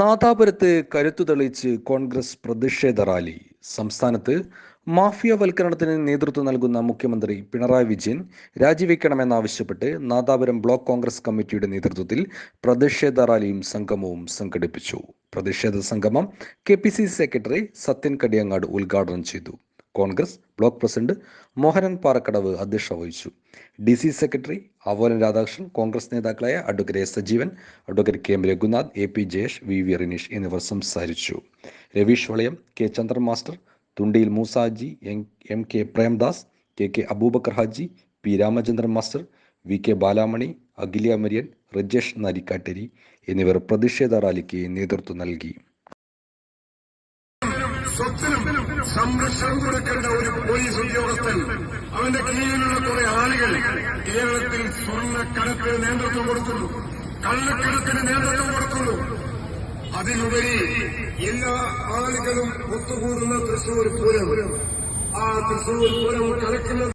നാദാപുരത്ത് കരുത്തു തെളിയിച്ച് കോൺഗ്രസ് പ്രതിഷേധ റാലി. സംസ്ഥാനത്ത് മാഫിയവൽക്കരണത്തിന് നേതൃത്വം നൽകുന്ന മുഖ്യമന്ത്രി പിണറായി വിജയൻ രാജിവെക്കണമെന്നാവശ്യപ്പെട്ട് നാദാപുരം ബ്ലോക്ക് കോൺഗ്രസ് കമ്മിറ്റിയുടെ നേതൃത്വത്തിൽ പ്രതിഷേധ റാലിയും സംഗമവും സംഘടിപ്പിച്ചു. പ്രതിഷേധ സംഗമം കെ സെക്രട്ടറി സത്യൻ കടിയങ്ങാട് ഉദ്ഘാടനം ചെയ്തു. കോൺഗ്രസ് ബ്ലോക്ക് പ്രസിഡന്റ് മോഹനൻ പാറക്കടവ് അധ്യക്ഷ വഹിച്ചു. D C secretary Avolan Radhakrishnan Congress നേതാക്കളായ advocate S Sajeevan advocate K M Raghunath A P Jayesh V V Rineesh എന്നിവർ സംസാരിച്ചു. Raveesh Valayam K Chandran master Thundiyil Moosaji M- K Premdas K K Aboobacker Haji P Ramachandran master V K Balamani Akhiliya Mariyan Rajesh Narikkatteri എന്നിവർ പ്രതിഷേധ റാലിക്ക് നേതൃത്വം നൽകി. സ്വത്തിനും സംരക്ഷണം കൊടുക്കേണ്ട ഒരു പോലീസ് ഉദ്യോഗസ്ഥൻ അവന്റെ കീഴിലുള്ള കുറെ ആളുകൾ കേരളത്തിൽ സ്വർണക്കടത്തിന് നേതൃത്വം കൊടുക്കുന്നു. കള്ളക്കടത്തിന് നേതൃത്വം കൊടുക്കുന്നു. അതിലുപരി എല്ലാ ആളുകളും ഒത്തുകൂടുന്ന തൃശൂർ പൂരം. ആ തൃശൂർ പൂരം കളിക്കുന്നത്